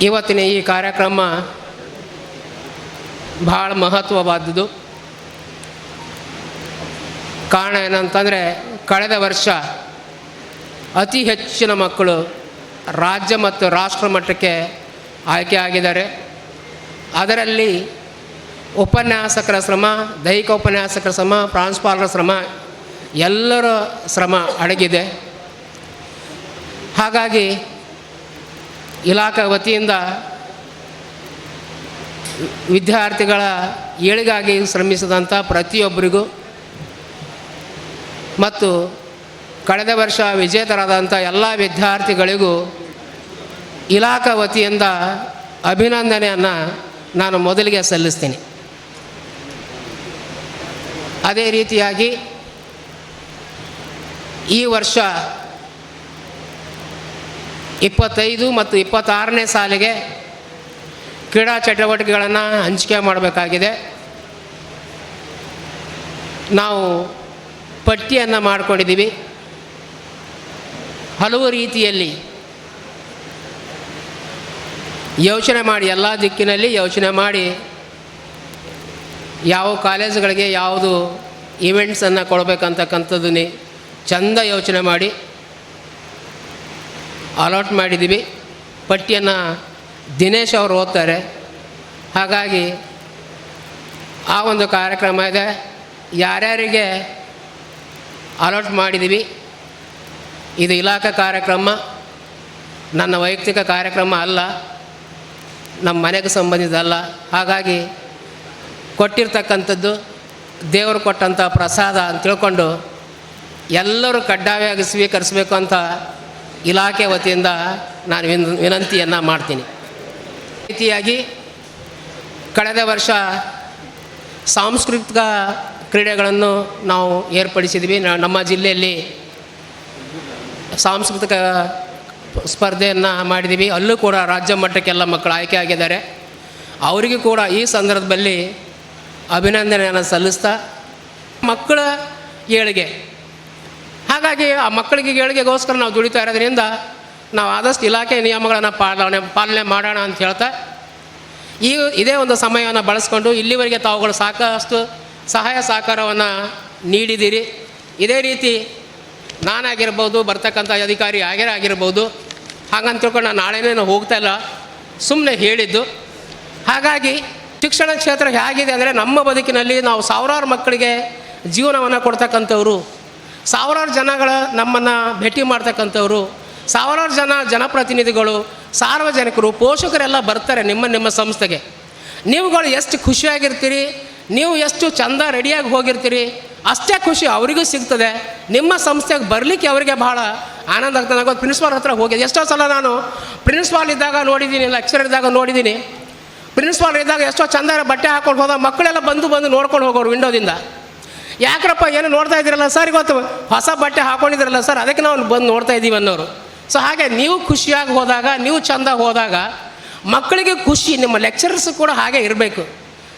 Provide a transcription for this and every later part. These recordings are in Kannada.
ಇವತ್ತಿನ ಈ ಕಾರ್ಯಕ್ರಮ ಭಾಳ ಮಹತ್ವವಾದದ್ದು. ಕಾರಣ ಏನಂತಂದರೆ, ಕಳೆದ ವರ್ಷ ಅತಿ ಹೆಚ್ಚಿನ ಮಕ್ಕಳು ರಾಜ್ಯ ಮತ್ತು ರಾಷ್ಟ್ರ ಮಟ್ಟಕ್ಕೆ ಆಯ್ಕೆ ಆಗಿದ್ದಾರೆ. ಅದರಲ್ಲಿ ಉಪನ್ಯಾಸಕರ ಶ್ರಮ, ದೈಹಿಕ ಉಪನ್ಯಾಸಕರ ಶ್ರಮ, ಪ್ರಾಂಶುಪಾಲರ ಶ್ರಮ, ಎಲ್ಲರ ಶ್ರಮ ಅಡಗಿದೆ. ಹಾಗಾಗಿ ಇಲಾಖೆ ವತಿಯಿಂದ ವಿದ್ಯಾರ್ಥಿಗಳ ಏಳಿಗಾಗಿ ಶ್ರಮಿಸಿದಂಥ ಪ್ರತಿಯೊಬ್ಬರಿಗೂ ಮತ್ತು ಕಳೆದ ವರ್ಷ ವಿಜೇತರಾದಂಥ ಎಲ್ಲ ವಿದ್ಯಾರ್ಥಿಗಳಿಗೂ ಇಲಾಖಾ ವತಿಯಿಂದ ಅಭಿನಂದನೆಯನ್ನು ನಾನು ಮೊದಲಿಗೆ ಸಲ್ಲಿಸ್ತೀನಿ. ಅದೇ ರೀತಿಯಾಗಿ ಈ ವರ್ಷ ಇಪ್ಪತ್ತೈದು ಮತ್ತು ಇಪ್ಪತ್ತಾರನೇ ಸಾಲಿಗೆ ಕ್ರೀಡಾ ಚಟುವಟಿಕೆಗಳನ್ನು ಹಂಚಿಕೆ ಮಾಡಬೇಕಾಗಿದೆ. ನಾವು ಪಟ್ಟಿಯನ್ನು ಮಾಡಿಕೊಂಡಿದ್ದೀವಿ. ಹಲವು ರೀತಿಯಲ್ಲಿ ಯೋಚನೆ ಮಾಡಿ, ಎಲ್ಲ ದಿಕ್ಕಿನಲ್ಲಿ ಯೋಚನೆ ಮಾಡಿ ಯಾವ ಕಾಲೇಜುಗಳಿಗೆ ಯಾವುದು ಈವೆಂಟ್ಸನ್ನು ಕೊಡಬೇಕಂತಕ್ಕಂಥದ್ದು ನಿ ಚಂದ ಯೋಚನೆ ಮಾಡಿ. ಅಲಾಟ್ ಮಾಡಿದ್ದೀವಿ. ಪಟ್ಟಿಯನ್ನು ದಿನೇಶ್ ಅವರು ಓದ್ತಾರೆ. ಹಾಗಾಗಿ ಆ ಒಂದು ಕಾರ್ಯಕ್ರಮ ಇದೆ. ಯಾರ್ಯಾರಿಗೆ ಅಲಾಟ್ ಮಾಡಿದ್ದೀವಿ. ಇದು ಇಲಾಖಾ ಕಾರ್ಯಕ್ರಮ. ನನ್ನ ವೈಯಕ್ತಿಕ ಕಾರ್ಯಕ್ರಮ ಅಲ್ಲ. ನಮ್ಮ ಮನೆಗೆ ಸಂಬಂಧಿಸಿದಲ್ಲ ಹಾಗಾಗಿ ಕೊಟ್ಟಿರ್ತಕ್ಕಂಥದ್ದು ದೇವರು ಕೊಟ್ಟಂಥ ಪ್ರಸಾದ ಅಂತ ತಿಳ್ಕೊಂಡು ಎಲ್ಲರೂ ಕಡ್ಡಾಯವಾಗಿ ಸ್ವೀಕರಿಸಬೇಕು ಅಂತ ಇಲಾಖೆ ವತಿಯಿಂದ ನಾನು ವಿನ್, ವಿನಂತಿಯನ್ನು ಮಾಡ್ತೀನಿ. ರೀತಿಯಾಗಿ ಕಳೆದ ವರ್ಷ ಸಾಂಸ್ಕೃತಿಕ ಕ್ರೀಡೆಗಳನ್ನು ನಾವು ಏರ್ಪಡಿಸಿದ್ವಿ. ನಮ್ಮ ಜಿಲ್ಲೆಯಲ್ಲಿ ಸಾಂಸ್ಕೃತಿಕ ಸ್ಪರ್ಧೆಯನ್ನು ಮಾಡಿದ್ದೀವಿ ಅಲ್ಲೂ ಕೂಡ ರಾಜ್ಯ ಮಟ್ಟಕ್ಕೆಲ್ಲ ಮಕ್ಕಳು ಆಯ್ಕೆ ಆಗಿದ್ದಾರೆ. ಅವರಿಗೂ ಕೂಡ ಈ ಸಂದರ್ಭದಲ್ಲಿ ಅಭಿನಂದನೆಯನ್ನು ಸಲ್ಲಿಸ್ತಾ ಮಕ್ಕಳ ಏಳಿಗೆ ಹಾಗಾಗಿ ಆ ಮಕ್ಕಳಿಗೆ ಏಳಿಗೆಗೋಸ್ಕರ ನಾವು ದುಡಿತಾ ಇರೋದ್ರಿಂದ ನಾವು ಆದಷ್ಟು ಇಲಾಖೆ ನಿಯಮಗಳನ್ನು ಪಾಲನೆ ಪಾಲನೆ ಮಾಡೋಣ ಅಂತ ಹೇಳ್ತಾ, ಈ ಇದೇ ಒಂದು ಸಮಯವನ್ನು ಬಳಸ್ಕೊಂಡು ಇಲ್ಲಿವರೆಗೆ ತಾವುಗಳು ಸಾಕಷ್ಟು ಸಹಾಯ ಸಹಕಾರವನ್ನು ನೀಡಿದ್ದೀರಿ. ಇದೇ ರೀತಿ ನಾನಾಗಿರ್ಬೋದು, ಬರ್ತಕ್ಕಂಥ ಅಧಿಕಾರಿ ಆಗೇ ಆಗಿರ್ಬೋದು ಹಾಗಂತ ತಿಳ್ಕೊಂಡು ನಾನು ನಾಳೆನೇ ನಾವು ಹೋಗ್ತಾ ಇಲ್ಲ ಸುಮ್ಮನೆ ಹೇಳಿದ್ದು. ಹಾಗಾಗಿ ಶಿಕ್ಷಣ ಕ್ಷೇತ್ರ ಹೇಗಿದೆ ಅಂದರೆ ನಮ್ಮ ಬದುಕಿನಲ್ಲಿ ನಾವು ಸಾವಿರಾರು ಮಕ್ಕಳಿಗೆ ಜೀವನವನ್ನು ಕೊಡ್ತಕ್ಕಂಥವ್ರು ಸಾವಿರಾರು ಜನಗಳ ನಮ್ಮನ್ನು ಭೇಟಿ ಮಾಡ್ತಕ್ಕಂಥವ್ರು, ಸಾವಿರಾರು ಜನ ಜನಪ್ರತಿನಿಧಿಗಳು, ಸಾರ್ವಜನಿಕರು, ಪೋಷಕರೆಲ್ಲ ಬರ್ತಾರೆ ನಿಮ್ಮ ನಿಮ್ಮ ಸಂಸ್ಥೆಗೆ. ನೀವುಗಳು ಎಷ್ಟು ಖುಷಿಯಾಗಿರ್ತೀರಿ, ನೀವು ಎಷ್ಟು ಚಂದ ರೆಡಿಯಾಗಿ ಹೋಗಿರ್ತೀರಿ, ಅಷ್ಟೇ ಖುಷಿ ಅವರಿಗೂ ಸಿಗ್ತದೆ. ನಿಮ್ಮ ಸಂಸ್ಥೆಗೆ ಬರಲಿಕ್ಕೆ ಅವರಿಗೆ ಭಾಳ ಆನಂದ ಆಗ್ತದೆ. ನನಗೆ ಪ್ರಿನ್ಸಿಪಾಲ್ ಹತ್ರ ಹೋಗಿದೆ ಎಷ್ಟೋ ಸಲ ನಾನು ಪ್ರಿನ್ಸಿಪಾಲ್ ಇದ್ದಾಗ ನೋಡಿದ್ದೀನಿ, ಲೆಕ್ಚರ್ ಇದ್ದಾಗ ನೋಡಿದ್ದೀನಿ. ಪ್ರಿನ್ಸಿಪಾಲ್ ಇದ್ದಾಗ ಎಷ್ಟೋ ಚಂದ ಬಟ್ಟೆ ಹಾಕೊಂಡು ಹೋದ, ಮಕ್ಕಳೆಲ್ಲ ಬಂದು ಬಂದು ನೋಡ್ಕೊಂಡು ಹೋಗೋರು ವಿಂಡೋದಿಂದ ಯಾಕ್ರಪ್ಪ ಏನು ನೋಡ್ತಾ ಇದ್ದೀರಲ್ಲ ಸರ್ ಇವತ್ತು ಹೊಸ ಬಟ್ಟೆ ಹಾಕೊಂಡಿದ್ದೀರಲ್ಲ ಸರ್ ಅದಕ್ಕೆ ನಾವು ಬಂದು ನೋಡ್ತಾ ಇದ್ದೀವಿ ಅನ್ನೋರು. ಸೊ ಹಾಗೆ ನೀವು ಖುಷಿಯಾಗಿ ಹೋದಾಗ, ನೀವು ಚಂದ ಹೋದಾಗ ಮಕ್ಕಳಿಗೆ ಖುಷಿ, ನಿಮ್ಮ ಲೆಕ್ಚರರ್ಸ್ ಕೂಡ ಹಾಗೆ ಇರಬೇಕು.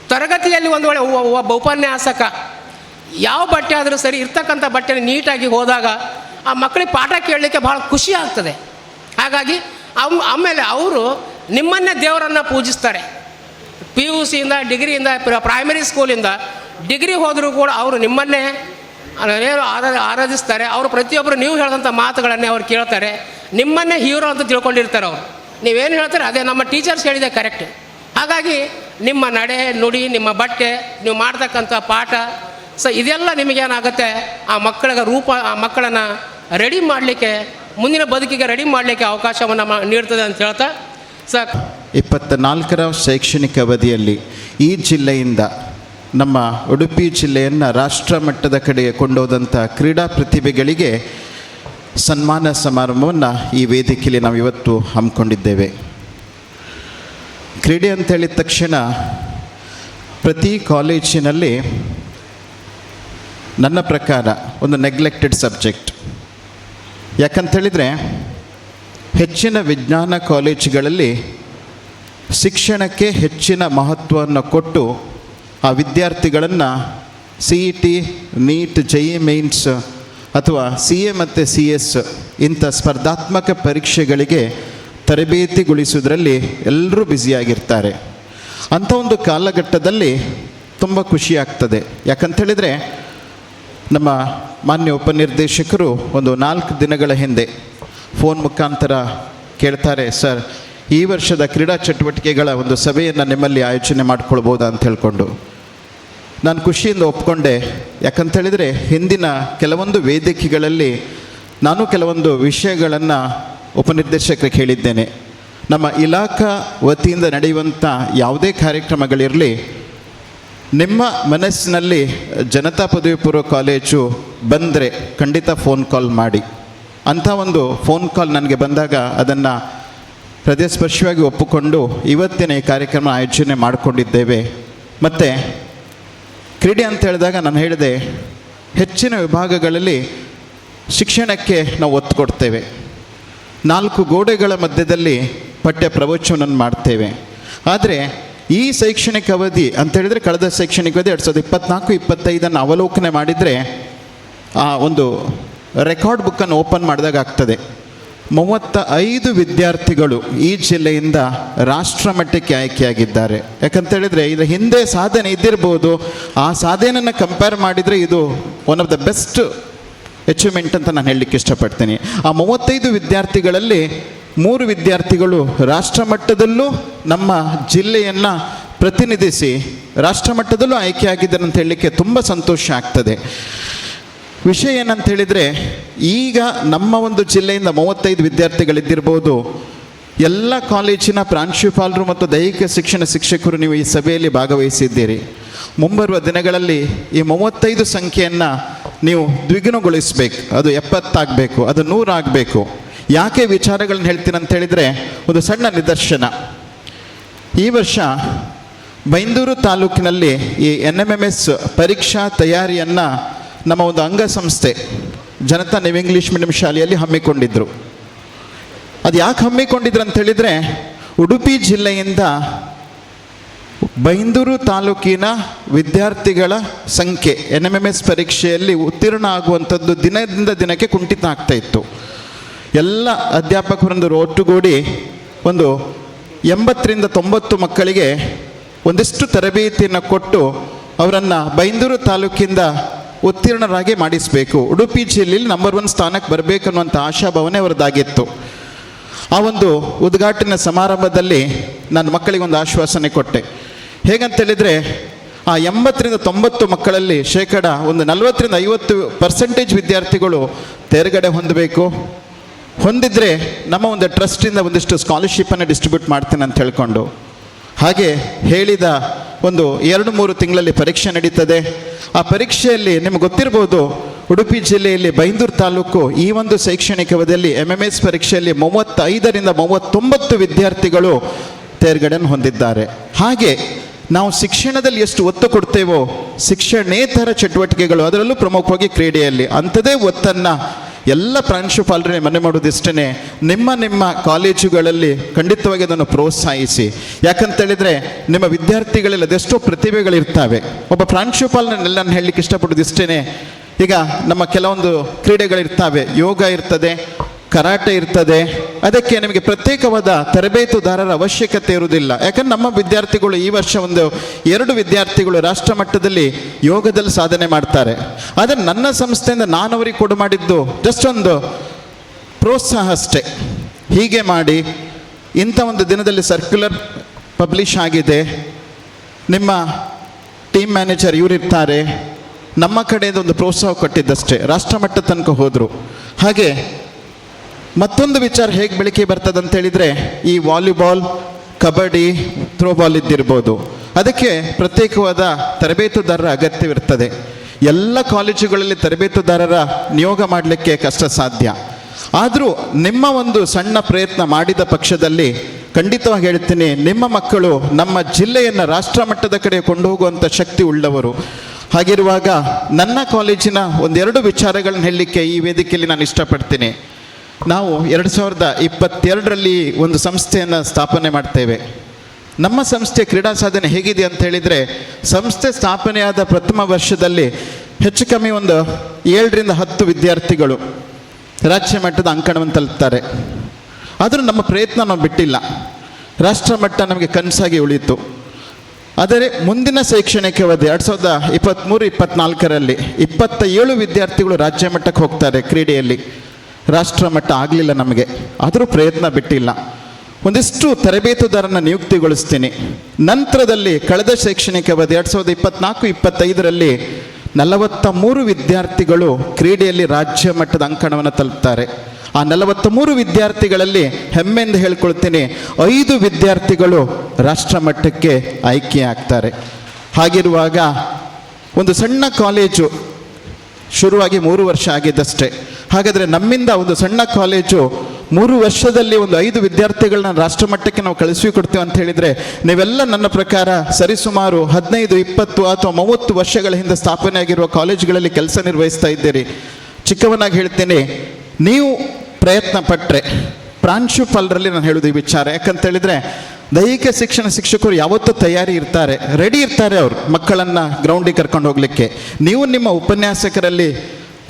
ತರಗತಿಯಲ್ಲಿ ಒಂದು ವೇಳೆ ಒಬ್ಬ ಉಪನ್ಯಾಸಕ ಯಾವ ಬಟ್ಟೆ ಆದರೂ ಸರಿ ಇರ್ತಕ್ಕಂಥ ಬಟ್ಟೆ ನೀಟಾಗಿ ಹೋದಾಗ ಆ ಮಕ್ಕಳಿಗೆ ಪಾಠ ಕೇಳಲಿಕ್ಕೆ ಭಾಳ ಖುಷಿ ಆಗ್ತದೆ. ಹಾಗಾಗಿ ಅವ್, ಆಮೇಲೆ ಅವರು ನಿಮ್ಮನ್ನೇ ದೇವರನ್ನು ಪೂಜಿಸ್ತಾರೆ. ಪಿ ಯು ಸಿಯಿಂದ ಡಿಗ್ರಿಯಿಂದ ಪ್ರೈಮರಿ ಸ್ಕೂಲಿಂದ ಡಿಗ್ರಿ ಹೋದರೂ ಕೂಡ ಅವರು ನಿಮ್ಮನ್ನೇ ಏನು ಆರಾಧ, ಆರಾಧಿಸ್ತಾರೆ. ಅವರು ಪ್ರತಿಯೊಬ್ಬರು ನೀವು ಹೇಳಿದಂಥ ಮಾತುಗಳನ್ನೇ ಅವ್ರು ಕೇಳ್ತಾರೆ. ನಿಮ್ಮನ್ನೇ ಹೀರೋ ಅಂತ ತಿಳ್ಕೊಂಡಿರ್ತಾರೆ ಅವರು. ನೀವೇನು ಹೇಳ್ತಾರೆ? ಅದೇ ನಮ್ಮ ಟೀಚರ್ಸ್ ಹೇಳಿದೆ ಕರೆಕ್ಟ್. ಹಾಗಾಗಿ ನಿಮ್ಮ ನಡೆ, ನುಡಿ, ನಿಮ್ಮ ಬಟ್ಟೆ, ನೀವು ಮಾಡ್ತಕ್ಕಂಥ ಪಾಠ, ಸೊ ಇದೆಲ್ಲ ನಿಮಗೇನಾಗುತ್ತೆ? ಆ ಮಕ್ಕಳಿಗೆ ರೂಪ, ಆ ಮಕ್ಕಳನ್ನು ರೆಡಿ ಮಾಡಲಿಕ್ಕೆ, ಮುಂದಿನ ಬದುಕಿಗೆ ರೆಡಿ ಮಾಡಲಿಕ್ಕೆ ಅವಕಾಶವನ್ನು ನೀಡ್ತದೆ ಅಂತ ಹೇಳ್ತಾ, ಸರ್. ಇಪ್ಪತ್ತ ನಾಲ್ಕರ ಶೈಕ್ಷಣಿಕ ಅವಧಿಯಲ್ಲಿ ಈ ಜಿಲ್ಲೆಯಿಂದ ನಮ್ಮ ಉಡುಪಿ ಜಿಲ್ಲೆಯನ್ನು ರಾಷ್ಟ್ರ ಮಟ್ಟದ ಕಡೆಗೆ ಕೊಂಡೋದಂಥ ಕ್ರೀಡಾ ಪ್ರತಿಭೆಗಳಿಗೆ ಸನ್ಮಾನ ಸಮಾರಂಭವನ್ನು ಈ ವೇದಿಕೆಯಲ್ಲಿ ನಾವು ಇವತ್ತು ಹಮ್ಮಿಕೊಂಡಿದ್ದೇವೆ. ಕ್ರೀಡೆ ಅಂತ ಹೇಳಿದ ತಕ್ಷಣ ಪ್ರತಿ ಕಾಲೇಜಿನಲ್ಲಿ ನನ್ನ ಪ್ರಕಾರ ಒಂದು ನೆಗ್ಲೆಕ್ಟೆಡ್ ಸಬ್ಜೆಕ್ಟ್ ಯಾಕಂತೇಳಿದರೆ ಹೆಚ್ಚಿನ ವಿಜ್ಞಾನ ಕಾಲೇಜುಗಳಲ್ಲಿ ಶಿಕ್ಷಣಕ್ಕೆ ಹೆಚ್ಚಿನ ಮಹತ್ವವನ್ನು ಕೊಟ್ಟು ಆ ವಿದ್ಯಾರ್ಥಿಗಳನ್ನು C E T NEET J E mains ಅಥವಾ ಸಿ ಎ ಮತ್ತು ಸಿ ಎಸ್ ಇಂಥ ಸ್ಪರ್ಧಾತ್ಮಕ ಪರೀಕ್ಷೆಗಳಿಗೆ ತರಬೇತಿಗೊಳಿಸೋದ್ರಲ್ಲಿ ಎಲ್ಲರೂ ಬ್ಯುಸಿಯಾಗಿರ್ತಾರೆ. ಅಂಥ ಒಂದು ಕಾಲಘಟ್ಟದಲ್ಲಿ ತುಂಬ ಖುಷಿ ಆಗ್ತದೆ ಯಾಕಂತೇಳಿದರೆ ನಮ್ಮ ಮಾನ್ಯ ಉಪನಿರ್ದೇಶಕರು ಒಂದು ನಾಲ್ಕು ದಿನಗಳ ಹಿಂದೆ ಫೋನ್ ಮುಖಾಂತರ ಕೇಳ್ತಾರೆ, ಸರ್, ಈ ವರ್ಷದ ಕ್ರೀಡಾ ಚಟುವಟಿಕೆಗಳ ಒಂದು ಸಭೆಯನ್ನು ನಿಮ್ಮಲ್ಲಿ ಆಯೋಜನೆ ಮಾಡ್ಕೊಳ್ಬೋದಾ? ಅಂತ ಹೇಳ್ಕೊಂಡು. ನಾನು ಖುಷಿಯಿಂದ ಒಪ್ಕೊಂಡೆ. ಯಾಕಂತೇಳಿದರೆ ಹಿಂದಿನ ಕೆಲವೊಂದು ವೇದಿಕೆಗಳಲ್ಲಿ ನಾನು ಕೆಲವೊಂದು ವಿಷಯಗಳನ್ನು ಉಪನಿರ್ದೇಶಕರಿಗೆ ಹೇಳಿದ್ದೇನೆ. ನಮ್ಮ ಇಲಾಖಾ ವತಿಯಿಂದ ನಡೆಯುವಂಥ ಯಾವುದೇ ಕಾರ್ಯಕ್ರಮಗಳಿರಲಿ, ನಿಮ್ಮ ಮನಸ್ಸಿನಲ್ಲಿ ಜನತಾ ಪದವಿ ಪೂರ್ವ ಕಾಲೇಜು ಬಂದರೆ ಖಂಡಿತ ಫೋನ್ ಕಾಲ್ ಮಾಡಿ. ಅಂಥ ಒಂದು ಫೋನ್ ಕಾಲ್ ನನಗೆ ಬಂದಾಗ ಅದನ್ನು ಹೃದಯಸ್ಪರ್ಶಿಯಾಗಿ ಒಪ್ಪಿಕೊಂಡು ಇವತ್ತಿನ ಈ ಕಾರ್ಯಕ್ರಮ ಆಯೋಜನೆ ಮಾಡಿಕೊಂಡಿದ್ದೇವೆ. ಮತ್ತು ಕ್ರೀಡೆ ಅಂತ ಹೇಳಿದಾಗ ನಾನು ಹೇಳಿದೆ, ಹೆಚ್ಚಿನ ವಿಭಾಗಗಳಲ್ಲಿ ಶಿಕ್ಷಣಕ್ಕೆ ನಾವು ಒತ್ತು ಕೊಡ್ತೇವೆ. ನಾಲ್ಕು ಗೋಡೆಗಳ ಮಧ್ಯದಲ್ಲಿ ಪಠ್ಯ ಪ್ರವಚನವನ್ನು ಮಾಡ್ತೇವೆ. ಆದರೆ ಈ ಶೈಕ್ಷಣಿಕ ಅವಧಿ ಅಂತ ಹೇಳಿದರೆ ಕಳೆದ ಶೈಕ್ಷಣಿಕ ಅವಧಿ ಎರಡು ಸಾವಿರದ ಇಪ್ಪತ್ನಾಲ್ಕು, ಇಪ್ಪತ್ತೈದನ್ನು ಅವಲೋಕನೆ ಮಾಡಿದರೆ ಆ ಒಂದು ರೆಕಾರ್ಡ್ ಬುಕ್ಕನ್ನು ಓಪನ್ ಮಾಡಿದಾಗ ಆಗ್ತದೆ. ಮೂವತ್ತ ಐದು ವಿದ್ಯಾರ್ಥಿಗಳು ಈ ಜಿಲ್ಲೆಯಿಂದ ರಾಷ್ಟ್ರ ಮಟ್ಟಕ್ಕೆ ಆಯ್ಕೆಯಾಗಿದ್ದಾರೆ. ಯಾಕಂತೇಳಿದರೆ ಇದರ ಹಿಂದೆ ಸಾಧನೆ ಇದ್ದಿರ್ಬೋದು, ಆ ಸಾಧನೆಯನ್ನು ಕಂಪೇರ್ ಮಾಡಿದರೆ ಇದು one of the best achievement ಅಂತ ನಾನು ಹೇಳಲಿಕ್ಕೆ ಇಷ್ಟಪಡ್ತೀನಿ. ಆ ಮೂವತ್ತೈದು ವಿದ್ಯಾರ್ಥಿಗಳಲ್ಲಿ ಮೂರು ವಿದ್ಯಾರ್ಥಿಗಳು ರಾಷ್ಟ್ರ ಮಟ್ಟದಲ್ಲೂ ನಮ್ಮ ಜಿಲ್ಲೆಯನ್ನು ಪ್ರತಿನಿಧಿಸಿ ರಾಷ್ಟ್ರ ಮಟ್ಟದಲ್ಲೂ ಆಯ್ಕೆಯಾಗಿದ್ದಾರೆ ಅಂತ ಹೇಳಲಿಕ್ಕೆ ತುಂಬ ಸಂತೋಷ ಆಗ್ತದೆ. ವಿಷಯ ಏನಂತ ಹೇಳಿದರೆ ಈಗ ನಮ್ಮ ಒಂದು ಜಿಲ್ಲೆಯಿಂದ ಮೂವತ್ತೈದು ವಿದ್ಯಾರ್ಥಿಗಳಿದ್ದಿರ್ಬೋದು, ಎಲ್ಲ ಕಾಲೇಜಿನ ಪ್ರಾಂಶುಪಾಲರು ಮತ್ತು ದೈಹಿಕ ಶಿಕ್ಷಣ ಶಿಕ್ಷಕರು ನೀವು ಈ ಸಭೆಯಲ್ಲಿ ಭಾಗವಹಿಸಿದ್ದೀರಿ. ಮುಂಬರುವ ದಿನಗಳಲ್ಲಿ ಈ ಮೂವತ್ತೈದು ಸಂಖ್ಯೆಯನ್ನು ನೀವು ದ್ವಿಗುಣಗೊಳಿಸಬೇಕು. ಅದು ಎಪ್ಪತ್ತಾಗಬೇಕು, ಅದು ನೂರಾಗಬೇಕು. ಯಾಕೆ ವಿಚಾರಗಳನ್ನ ಹೇಳ್ತೀನಿ ಅಂತ ಹೇಳಿದರೆ ಒಂದು ಸಣ್ಣ ನಿದರ್ಶನ. ಈ ವರ್ಷ ಬೈಂದೂರು ತಾಲೂಕಿನಲ್ಲಿ ಈ ಎನ್ ಎಂ ಎಂ ಎಸ್ ಪರೀಕ್ಷಾ ತಯಾರಿಯನ್ನು ನಮ್ಮ ಒಂದು ಅಂಗಸಂಸ್ಥೆ. ಜನತಾ ನೀವು ಇಂಗ್ಲೀಷ್ ಮೀಡಿಯಂ ಶಾಲೆಯಲ್ಲಿ ಹಮ್ಮಿಕೊಂಡಿದ್ದರು ಅದು ಯಾಕೆ ಹಮ್ಮಿಕೊಂಡಿದ್ರು ಅಂತ ಹೇಳಿದರೆ, ಉಡುಪಿ ಜಿಲ್ಲೆಯಿಂದ ಬೈಂದೂರು ತಾಲೂಕಿನ ವಿದ್ಯಾರ್ಥಿಗಳ ಸಂಖ್ಯೆ ಎನ್ ಎಂ ಎಂ ಎಸ್ ಪರೀಕ್ಷೆಯಲ್ಲಿ ಉತ್ತೀರ್ಣ ಆಗುವಂಥದ್ದು ದಿನದಿಂದ ದಿನಕ್ಕೆ ಕುಂಠಿತ ಆಗ್ತಾ ಇತ್ತು. ಎಲ್ಲ ಅಧ್ಯಾಪಕರೊಂದು ಒಟ್ಟುಗೂಡಿ ಒಂದು ಎಂಬತ್ತರಿಂದ ತೊಂಬತ್ತು ಮಕ್ಕಳಿಗೆ ಒಂದಿಷ್ಟು ತರಬೇತಿಯನ್ನು ಕೊಟ್ಟು ಅವರನ್ನು ಬೈಂದೂರು ತಾಲೂಕಿಂದ ಉತ್ತೀರ್ಣರಾಗಿ ಮಾಡಿಸಬೇಕು. ಉಡುಪಿ ಜಿಲ್ಲೆಯಲ್ಲಿ ನಂಬರ್ ಒನ್ ಸ್ಥಾನಕ್ಕೆ ಬರಬೇಕನ್ನುವಂಥ ಆಶಾಭಾವನೆ ಅವರದ್ದಾಗಿತ್ತು ಆ ಒಂದು ಉದ್ಘಾಟನೆ ಸಮಾರಂಭದಲ್ಲಿ ನಾನು ಮಕ್ಕಳಿಗೆ ಒಂದು ಆಶ್ವಾಸನೆ ಕೊಟ್ಟೆ. ಹೇಗಂತ ಹೇಳಿದರೆ, ಆ ಎಂಬತ್ತರಿಂದ ತೊಂಬತ್ತು ಮಕ್ಕಳಲ್ಲಿ ಶೇಕಡ ಒಂದು ನಲವತ್ತರಿಂದ ಐವತ್ತು ಪರ್ಸೆಂಟೇಜ್ ವಿದ್ಯಾರ್ಥಿಗಳು ತೇರ್ಗಡೆ ಹೊಂದಬೇಕು. ಹೊಂದಿದ್ರೆ ನಮ್ಮ ಒಂದು ಟ್ರಸ್ಟಿಂದ ಒಂದಿಷ್ಟು ಸ್ಕಾಲರ್ಶಿಪ್ಪನ್ನು ಡಿಸ್ಟ್ರಿಬ್ಯೂಟ್ ಮಾಡ್ತೀನಿ ಅಂತ ಹೇಳ್ಕೊಂಡು. ಹಾಗೆ ಹೇಳಿದ ಒಂದು ಎರಡು ಮೂರು ತಿಂಗಳಲ್ಲಿ ಪರೀಕ್ಷೆ ನಡೀತದೆ. ಆ ಪರೀಕ್ಷೆಯಲ್ಲಿ ನಿಮ್ಗೆ ಗೊತ್ತಿರ್ಬೋದು, ಉಡುಪಿ ಜಿಲ್ಲೆಯಲ್ಲಿ ಬೈಂದೂರು ತಾಲೂಕು ಈ ಒಂದು ಶೈಕ್ಷಣಿಕ ಅವಧಿಯಲ್ಲಿ ಎಂ ಎಂ ಎಸ್ ಪರೀಕ್ಷೆಯಲ್ಲಿ ಮೂವತ್ತೈದರಿಂದ ಮೂವತ್ತೊಂಬತ್ತು ವಿದ್ಯಾರ್ಥಿಗಳು ತೇರ್ಗಡೆಯನ್ನು ಹೊಂದಿದ್ದಾರೆ. ಹಾಗೆ ನಾವು ಶಿಕ್ಷಣದಲ್ಲಿ ಎಷ್ಟು ಒತ್ತು ಕೊಡ್ತೇವೋ, ಶಿಕ್ಷಣೇತರ ಚಟುವಟಿಕೆಗಳು ಅದರಲ್ಲೂ ಪ್ರಮುಖವಾಗಿ ಕ್ರೀಡೆಯಲ್ಲಿ. ಅಂಥದೇ ಒತ್ತನ್ನು ಎಲ್ಲ ಪ್ರಾಂಶುಪಾಲರೇ ಮನೆ ಮಾಡೋದಿಷ್ಟೇ ನಿಮ್ಮ ನಿಮ್ಮ ಕಾಲೇಜುಗಳಲ್ಲಿ ಖಂಡಿತವಾಗಿ ಅದನ್ನು ಪ್ರೋತ್ಸಾಹಿಸಿ. ಯಾಕಂತೇಳಿದರೆ ನಿಮ್ಮ ವಿದ್ಯಾರ್ಥಿಗಳಲ್ಲಿ ಅದೆಷ್ಟೋ ಪ್ರತಿಭೆಗಳಿರ್ತವೆ. ಒಬ್ಬ ಪ್ರಾಂಶುಪಾಲನೆಲ್ಲ ನಾನು ಹೇಳಲಿಕ್ಕೆ ಇಷ್ಟಪಡೋದಿಷ್ಟೇ ಈಗ ನಮ್ಮ ಕೆಲವೊಂದು ಕ್ರೀಡೆಗಳಿರ್ತವೆ. ಯೋಗ ಇರ್ತದೆ ಕರಾಟೆ ಇರ್ತದೆ. ಅದಕ್ಕೆ ನಿಮಗೆ ಪ್ರತ್ಯೇಕವಾದ ತರಬೇತುದಾರರ ಅವಶ್ಯಕತೆ ಇರುವುದಿಲ್ಲ. ಯಾಕಂದ್ರೆ ನಮ್ಮ ವಿದ್ಯಾರ್ಥಿಗಳು ಈ ವರ್ಷ ಒಂದು ಎರಡು ವಿದ್ಯಾರ್ಥಿಗಳು ರಾಷ್ಟ್ರ ಮಟ್ಟದಲ್ಲಿ ಯೋಗದಲ್ಲಿ ಸಾಧನೆ ಮಾಡ್ತಾರೆ. ಆದರೆ ನನ್ನ ಸಂಸ್ಥೆಯಿಂದ ನಾನು ಅವರಿಗೆ ಕೊಡು ಮಾಡಿದ್ದು ಜಸ್ಟ್ ಒಂದು ಪ್ರೋತ್ಸಾಹ ಅಷ್ಟೇ. ಹೀಗೆ ಮಾಡಿ ಇಂಥ ಒಂದು ದಿನದಲ್ಲಿ ಸರ್ಕ್ಯುಲರ್ ಪಬ್ಲಿಷ್ ಆಗಿದೆ. ನಿಮ್ಮ ಟೀಮ್ ಮ್ಯಾನೇಜರ್ ಇವರಿರ್ತಾರೆ ನಮ್ಮ ಕಡೆಯಿಂದ ಒಂದು ಪ್ರೋತ್ಸಾಹ ಕೊಟ್ಟಿದ್ದಷ್ಟೇ. ರಾಷ್ಟ್ರ ಮಟ್ಟ ತನಕ ಹೋದರು. ಹಾಗೆ ಮತ್ತೊಂದು ವಿಚಾರ ಹೇಗೆ ಬೆಳಕಿಗೆ ಬರ್ತದೆ ಅಂತ ಹೇಳಿದರೆ, ಈ ವಾಲಿಬಾಲ್, ಕಬಡ್ಡಿ, ಥ್ರೋಬಾಲ್ ಇದ್ದಿರ್ಬೋದು. ಅದಕ್ಕೆ ಪ್ರತ್ಯೇಕವಾದ ತರಬೇತುದಾರರ ಅಗತ್ಯವಿರ್ತದೆ. ಎಲ್ಲ ಕಾಲೇಜುಗಳಲ್ಲಿ ತರಬೇತುದಾರರ ನಿಯೋಗ ಮಾಡಲಿಕ್ಕೆ ಕಷ್ಟ ಸಾಧ್ಯ. ಆದರೂ ನಿಮ್ಮ ಒಂದು ಸಣ್ಣ ಪ್ರಯತ್ನ ಮಾಡಿದ ಪಕ್ಷದಲ್ಲಿ ಖಂಡಿತವಾಗಿ ಹೇಳ್ತೀನಿ, ನಿಮ್ಮ ಮಕ್ಕಳು ನಮ್ಮ ಜಿಲ್ಲೆಯನ್ನು ರಾಷ್ಟ್ರ ಮಟ್ಟದ ಕಡೆ ಕೊಂಡು ಹೋಗುವಂಥ ಶಕ್ತಿ ಉಳ್ಳವರು. ಹಾಗಿರುವಾಗ ನನ್ನ ಕಾಲೇಜಿನ ಒಂದೆರಡು ವಿಚಾರಗಳನ್ನ ಹೇಳಲಿಕ್ಕೆ ಈ ವೇದಿಕೆಯಲ್ಲಿ ನಾನು ಇಷ್ಟಪಡ್ತೀನಿ. ನಾವು ಎರಡು ಸಾವಿರದ ಇಪ್ಪತ್ತೆರಡರಲ್ಲಿ ಒಂದು ಸಂಸ್ಥೆಯನ್ನು ಸ್ಥಾಪನೆ ಮಾಡ್ತೇವೆ. ನಮ್ಮ ಸಂಸ್ಥೆ ಕ್ರೀಡಾ ಸಾಧನೆ ಹೇಗಿದೆ ಅಂತ ಹೇಳಿದರೆ, ಸಂಸ್ಥೆ ಸ್ಥಾಪನೆಯಾದ ಪ್ರಥಮ ವರ್ಷದಲ್ಲಿ ಹೆಚ್ಚು ಕಮ್ಮಿ ಒಂದು ಏಳರಿಂದ ಹತ್ತು ವಿದ್ಯಾರ್ಥಿಗಳು ರಾಜ್ಯ ಮಟ್ಟದ ಅಂಕಣವನ್ನು ತಲುಪ್ತಾರೆ. ಆದರೂ ನಮ್ಮ ಪ್ರಯತ್ನ ನಾವು ಬಿಟ್ಟಿಲ್ಲ. ರಾಷ್ಟ್ರಮಟ್ಟ ನಮಗೆ ಕನಸಾಗಿ ಉಳಿಯಿತು. ಆದರೆ ಮುಂದಿನ ಶೈಕ್ಷಣಿಕ ಅವಧಿ ಎರಡು ಸಾವಿರದ ಇಪ್ಪತ್ತ್ಮೂರು, ಇಪ್ಪತ್ತ್ನಾಲ್ಕರಲ್ಲಿ ಇಪ್ಪತ್ತ ಏಳು ವಿದ್ಯಾರ್ಥಿಗಳು ರಾಜ್ಯ ಮಟ್ಟಕ್ಕೆ ಹೋಗ್ತಾರೆ ಕ್ರೀಡೆಯಲ್ಲಿ. ರಾಷ್ಟ್ರ ಮಟ್ಟ ಆಗಲಿಲ್ಲ ನಮಗೆ. ಆದರೂ ಪ್ರಯತ್ನ ಬಿಟ್ಟಿಲ್ಲ. ಒಂದಿಷ್ಟು ತರಬೇತುದಾರನ ನಿಯುಕ್ತಿಗೊಳಿಸ್ತೀನಿ. ನಂತರದಲ್ಲಿ ಕಳೆದ ಶೈಕ್ಷಣಿಕ ಅವಧಿ ಎರಡು ಸಾವಿರದ ಇಪ್ಪತ್ನಾಲ್ಕು, ಇಪ್ಪತ್ತೈದರಲ್ಲಿ ನಲವತ್ತ ಮೂರು ವಿದ್ಯಾರ್ಥಿಗಳು ಕ್ರೀಡೆಯಲ್ಲಿ ರಾಜ್ಯ ಮಟ್ಟದ ಅಂಕಣವನ್ನು ತಲುಪ್ತಾರೆ. ಆ ನಲವತ್ತ ಮೂರು ವಿದ್ಯಾರ್ಥಿಗಳಲ್ಲಿ ಹೆಮ್ಮೆಂದು ಹೇಳ್ಕೊಳ್ತೀನಿ, ಐದು ವಿದ್ಯಾರ್ಥಿಗಳು ರಾಷ್ಟ್ರ ಮಟ್ಟಕ್ಕೆ ಆಯ್ಕೆ ಆಗ್ತಾರೆ ಹಾಗಿರುವಾಗ ಒಂದು ಸಣ್ಣ ಕಾಲೇಜು ಶುರುವಾಗಿ ಮೂರು ವರ್ಷ ಆಗಿದ್ದಷ್ಟೇ. ಹಾಗಾದರೆ ನಮ್ಮಿಂದ ಒಂದು ಸಣ್ಣ ಕಾಲೇಜು ಮೂರು ವರ್ಷದಲ್ಲಿ ಒಂದು ಐದು ವಿದ್ಯಾರ್ಥಿಗಳನ್ನ ರಾಷ್ಟ್ರಮಟ್ಟಕ್ಕೆ ನಾವು ಕಳಿಸಿ ಕೊಡ್ತೇವೆ ಅಂತ ಹೇಳಿದರೆ ನೀವೆಲ್ಲ ನನ್ನ ಪ್ರಕಾರ ಸರಿಸುಮಾರು ಹದಿನೈದು, ಇಪ್ಪತ್ತು ಅಥವಾ ಮೂವತ್ತು ವರ್ಷಗಳ ಹಿಂದೆ ಸ್ಥಾಪನೆ ಆಗಿರುವ ಕಾಲೇಜುಗಳಲ್ಲಿ ಕೆಲಸ ನಿರ್ವಹಿಸ್ತಾ ಇದ್ದೀರಿ. ಚಿಕ್ಕವನಾಗಿ ಹೇಳ್ತೀನಿ, ನೀವು ಪ್ರಯತ್ನ ಪಟ್ಟರೆ ಪ್ರಾಂಶುಪಾಲರಲ್ಲಿ ನಾನು ಹೇಳೋದು ಈ ವಿಚಾರ. ಯಾಕಂತ ಹೇಳಿದ್ರೆ, ದೈಹಿಕ ಶಿಕ್ಷಣ ಶಿಕ್ಷಕರು ಯಾವತ್ತೂ ತಯಾರಿ ಇರ್ತಾರೆ, ರೆಡಿ ಇರ್ತಾರೆ ಅವರು ಮಕ್ಕಳನ್ನು ಗ್ರೌಂಡಿಗೆ ಕರ್ಕೊಂಡು ಹೋಗಲಿಕ್ಕೆ. ನೀವು ನಿಮ್ಮ ಉಪನ್ಯಾಸಕರಲ್ಲಿ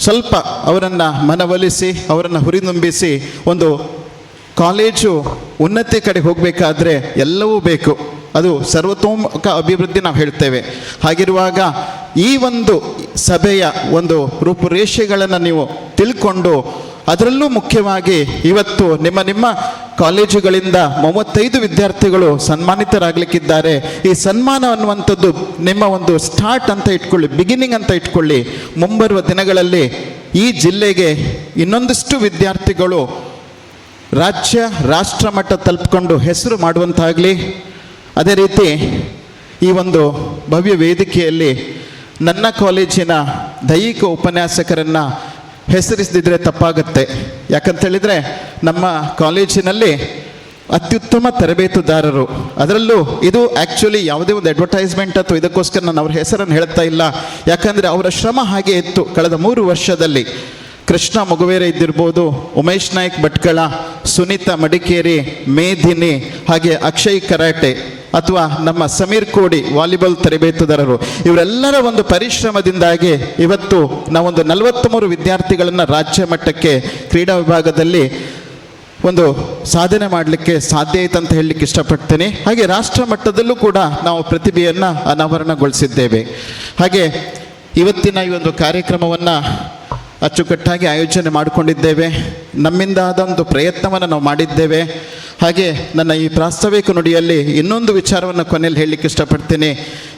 ಸ್ವಲ್ಪ ಅವರನ್ನು ಮನವೊಲಿಸಿ, ಅವರನ್ನು ಹುರಿದುಂಬಿಸಿ ಒಂದು ಕಾಲೇಜು ಉನ್ನತಿ ಕಡೆ ಹೋಗಬೇಕಾದ್ರೆ ಎಲ್ಲವೂ ಬೇಕು. ಅದು ಸರ್ವತೋಮುಖ ಅಭಿವೃದ್ಧಿ ನಾವು ಹೇಳ್ತೇವೆ. ಹಾಗಿರುವಾಗ ಈ ಒಂದು ಸಭೆಯ ಒಂದು ರೂಪುರೇಷೆಗಳನ್ನು ನೀವು ತಿಳ್ಕೊಂಡು ಅದರಲ್ಲೂ ಮುಖ್ಯವಾಗಿ ಇವತ್ತು ನಿಮ್ಮ ನಿಮ್ಮ ಕಾಲೇಜುಗಳಿಂದ ಮೂವತ್ತೈದು ವಿದ್ಯಾರ್ಥಿಗಳು ಸನ್ಮಾನಿತರಾಗಲಿಕ್ಕಿದ್ದಾರೆ. ಈ ಸನ್ಮಾನ ಅನ್ನುವಂಥದ್ದು ನಿಮ್ಮ ಒಂದು ಸ್ಟಾರ್ಟ್ ಅಂತ ಇಟ್ಕೊಳ್ಳಿ ಬಿಗಿನಿಂಗ್ ಅಂತ ಇಟ್ಕೊಳ್ಳಿ. ಮುಂಬರುವ ದಿನಗಳಲ್ಲಿ ಈ ಜಿಲ್ಲೆಗೆ ಇನ್ನೊಂದಿಷ್ಟು ವಿದ್ಯಾರ್ಥಿಗಳು ರಾಜ್ಯ, ರಾಷ್ಟ್ರ ಮಟ್ಟ ತಲುಪಿಕೊಂಡು ಹೆಸರು ಮಾಡುವಂತಾಗಲಿ. ಅದೇ ರೀತಿ ಈ ಒಂದು ಭವ್ಯ ವೇದಿಕೆಯಲ್ಲಿ ನನ್ನ ಕಾಲೇಜಿನ ದೈಹಿಕ ಉಪನ್ಯಾಸಕರನ್ನು ಹೆಸರಿಸದಿದ್ರೆ ತಪ್ಪಾಗುತ್ತೆ. ಯಾಕಂತೇಳಿದರೆ ನಮ್ಮ ಕಾಲೇಜಿನಲ್ಲಿ ಅತ್ಯುತ್ತಮ ತರಬೇತುದಾರರು. ಅದರಲ್ಲೂ ಇದು ಆ್ಯಕ್ಚುಲಿ ಯಾವುದೇ ಒಂದು ಅಡ್ವರ್ಟೈಸ್ಮೆಂಟ್ ಅಥವಾ ಇದಕ್ಕೋಸ್ಕರ ನಾನು ಅವ್ರ ಹೆಸರನ್ನು ಹೇಳ್ತಾ ಇಲ್ಲ. ಯಾಕಂದರೆ ಅವರ ಶ್ರಮ ಹಾಗೆ ಇತ್ತು ಕಳೆದ ಮೂರು ವರ್ಷದಲ್ಲಿ. ಕೃಷ್ಣ ಮಗುವೇರೆ ಇದ್ದಿರ್ಬೋದು, ಉಮೇಶ್ ನಾಯ್ಕ್ ಭಟ್ಕಳ, ಸುನೀತಾ ಮಡಿಕೇರಿ, ಮೇಧಿನಿ, ಹಾಗೆ ಅಕ್ಷಯ್ ಕರಾಟೆ. ಅಥವಾ ನಮ್ಮ ಸಮೀರ್ ಕೋಡಿ ವಾಲಿಬಾಲ್ ತರಬೇತುದಾರರು, ಇವರೆಲ್ಲರ ಒಂದು ಪರಿಶ್ರಮದಿಂದಾಗಿ ಇವತ್ತು ನಾವೊಂದು ನಲವತ್ತ್ಮೂರು ವಿದ್ಯಾರ್ಥಿಗಳನ್ನು ರಾಜ್ಯ ಮಟ್ಟಕ್ಕೆ ಕ್ರೀಡಾ ವಿಭಾಗದಲ್ಲಿ ಒಂದು ಸಾಧನೆ ಮಾಡಲಿಕ್ಕೆ ಸಾಧ್ಯ ಆಯ್ತು ಅಂತ ಹೇಳಲಿಕ್ಕೆ ಇಷ್ಟಪಡ್ತೇನೆ. ಹಾಗೆ ರಾಷ್ಟ್ರ ಮಟ್ಟದಲ್ಲೂ ಕೂಡ ನಾವು ಪ್ರತಿಭೆಯನ್ನು ಅನಾವರಣಗೊಳಿಸಿದ್ದೇವೆ. ಹಾಗೆ ಇವತ್ತಿನ ಈ ಒಂದು ಕಾರ್ಯಕ್ರಮವನ್ನು ಅಚ್ಚುಕಟ್ಟಾಗಿ ಆಯೋಜನೆ ಮಾಡಿಕೊಂಡಿದ್ದೇವೆ. ನಮ್ಮಿಂದ ಆದ ಒಂದು ಪ್ರಯತ್ನವನ್ನು ನಾವು ಮಾಡಿದ್ದೇವೆ. ಹಾಗೆ ನನ್ನ ಈ ಪ್ರಾಸ್ತಾವಿಕ ನುಡಿಯಲ್ಲಿ ಇನ್ನೊಂದು ವಿಚಾರವನ್ನು ಕೊನೆಯಲ್ಲಿ ಹೇಳಲಿಕ್ಕೆ ಇಷ್ಟಪಡ್ತೀನಿ.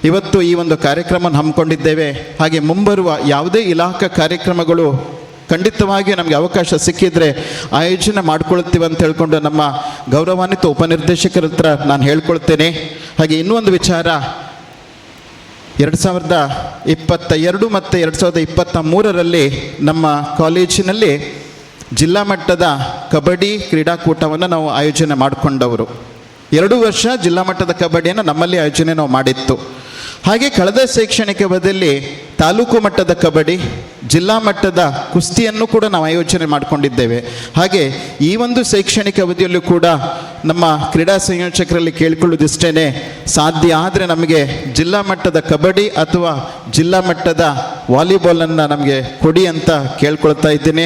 ಇವತ್ತು ಈ ಒಂದು ಕಾರ್ಯಕ್ರಮವನ್ನು ಹಮ್ಮಿಕೊಂಡಿದ್ದೇವೆ. ಹಾಗೆ ಮುಂಬರುವ ಯಾವುದೇ ಇಲಾಖಾ ಕಾರ್ಯಕ್ರಮಗಳು ಖಂಡಿತವಾಗಿ ನಮಗೆ ಅವಕಾಶ ಸಿಕ್ಕಿದ್ರೆ ಆಯೋಜನೆ ಮಾಡ್ಕೊಳ್ತೀವಿ ಅಂತ ಹೇಳ್ಕೊಂಡು ನಮ್ಮ ಗೌರವಾನ್ವಿತ ಉಪನಿರ್ದೇಶಕರ ಹತ್ರ ನಾನು ಹೇಳ್ಕೊಳ್ತೇನೆ. ಹಾಗೆ ಇನ್ನೊಂದು ವಿಚಾರ ಎರಡು ಸಾವಿರದ ಇಪ್ಪತ್ತ ಎರಡು ಮತ್ತು ಎರಡು ಸಾವಿರದ ಇಪ್ಪತ್ತ ಮೂರರಲ್ಲಿ ನಮ್ಮ ಕಾಲೇಜಿನಲ್ಲಿ ಜಿಲ್ಲಾ ಮಟ್ಟದ ಕಬಡ್ಡಿ ಕ್ರೀಡಾಕೂಟವನ್ನು ನಾವು ಆಯೋಜನೆ ಮಾಡಿಕೊಂಡವರು. ಎರಡು ವರ್ಷ ಜಿಲ್ಲಾ ಮಟ್ಟದ ಕಬಡ್ಡಿಯನ್ನು ನಮ್ಮಲ್ಲಿ ಆಯೋಜನೆ ನಾವು ಮಾಡಿತ್ತು. ಹಾಗೆ ಕಳೆದ ಶೈಕ್ಷಣಿಕ ಅವಧಿಯಲ್ಲಿ ತಾಲೂಕು ಮಟ್ಟದ ಕಬಡ್ಡಿ, ಜಿಲ್ಲಾ ಮಟ್ಟದ ಕುಸ್ತಿಯನ್ನು ಕೂಡ ನಾವು ಆಯೋಜನೆ ಮಾಡಿಕೊಂಡಿದ್ದೇವೆ. ಹಾಗೆ ಈ ಒಂದು ಶೈಕ್ಷಣಿಕ ಅವಧಿಯಲ್ಲೂ ಕೂಡ ನಮ್ಮ ಕ್ರೀಡಾ ಸಂಯೋಜಕರಲ್ಲಿ ಕೇಳಿಕೊಳ್ಳೋದಿಷ್ಟೇ ಸಾಧ್ಯ ಆದರೆ ನಮಗೆ ಜಿಲ್ಲಾ ಮಟ್ಟದ ಕಬಡ್ಡಿ ಅಥವಾ ಜಿಲ್ಲಾ ಮಟ್ಟದ ವಾಲಿಬಾಲನ್ನು ನಮಗೆ ಕೊಡಿ ಅಂತ ಕೇಳ್ಕೊಳ್ತಾ ಇದ್ದೀನಿ.